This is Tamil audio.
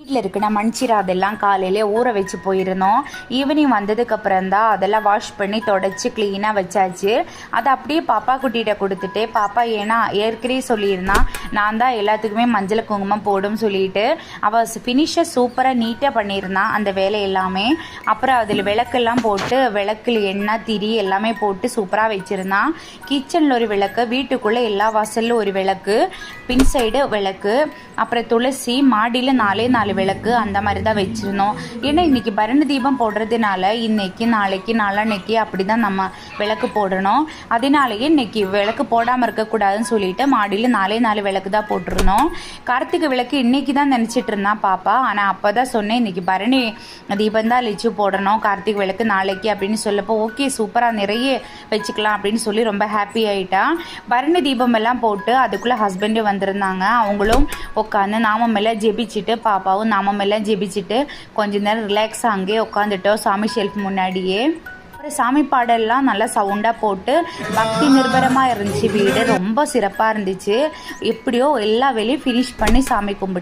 வீட்டில் இருக்கிற மண்சீரா அதெல்லாம் காலையிலே ஊற வச்சு போயிருந்தோம். ஈவினிங் வந்ததுக்கப்புறம் தான் அதெல்லாம் வாஷ் பண்ணி தொடச்சி க்ளீனாக வச்சாச்சு. அதை அப்படியே பாப்பா குட்டிகிட்ட கொடுத்துட்டு பாப்பா ஏன்னா ஏற்கனவே சொல்லியிருந்தான். நான் தான் எல்லாத்துக்குமே மஞ்சள் குங்குமம் போடும் சொல்லிட்டு அவள் ஃபினிஷை சூப்பராக நீட்டாக பண்ணியிருந்தான் அந்த வேலை எல்லாமே. அப்புறம் அதில் விளக்கெல்லாம் போட்டு விளக்கில் எண்ணெய் திரி எல்லாமே போட்டு சூப்பராக வச்சுருந்தான். கிச்சனில் ஒரு விளக்கு வீட்டுக்குள்ளே எல்லா வாசல்லும் ஒரு விளக்கு பின் சைடு விளக்கு அப்புறம் துளசி மாடியில் நாலே நாலு விளக்கு அந்த மாதிரி தான் வச்சுருந்தோம். ஏன்னா இன்றைக்கி பரணி தீபம் போடுறதுனால இன்னைக்கு நாளைக்கு நாளான்னைக்கு அப்படி தான் நம்ம விளக்கு போடணும். அதனாலேயே இன்னைக்கு விளக்கு போடாமல் இருக்கக்கூடாதுன்னு சொல்லிட்டு மாடியில் நாலே நாலு விளக்கு தான் போட்டிருந்தோம். கார்த்திகை விளக்கு இன்னைக்கு தான் நினச்சிட்டு இருந்தான் பாப்பா. ஆனால் அப்போ தான் சொன்னேன் இன்னைக்கு பரணி தீபம் தான் லிச்சு போடணும். கார்த்திகை விளக்கு நாளைக்கு அப்படின்னு சொல்லப்போ ஓகே சூப்பராக நிறைய வச்சுக்கலாம் அப்படின்னு சொல்லி ரொம்ப ஹாப்பி ஆகிட்டா பரணி தீபம் எல்லாம் போட்டு அதுக்குள்ளே ஹஸ்பண்டு வந்திருந்தாங்க. அவங்களும் உட்காந்து நாமம் எல்லாம் ஜெபிச்சுட்டு பாப்பாவும் நாமம் எல்லாம் ஜெபிச்சுட்டு கொஞ்ச நேரம் ரிலாக்ஸாக அங்கேயே உட்காந்துட்டோம் சாமி ஷெல்ஃப் முன்னாடியே. அப்புறம் சாமி பாடல்லாம் நல்லா சவுண்டாக போட்டு பக்தி நிர்பரமாக இருந்துச்சு வீடு. ரொம்ப சிறப்பாக இருந்துச்சு. எப்படியோ எல்லா வேலையும் ஃபினிஷ் பண்ணி சாமி கும்பிட்டு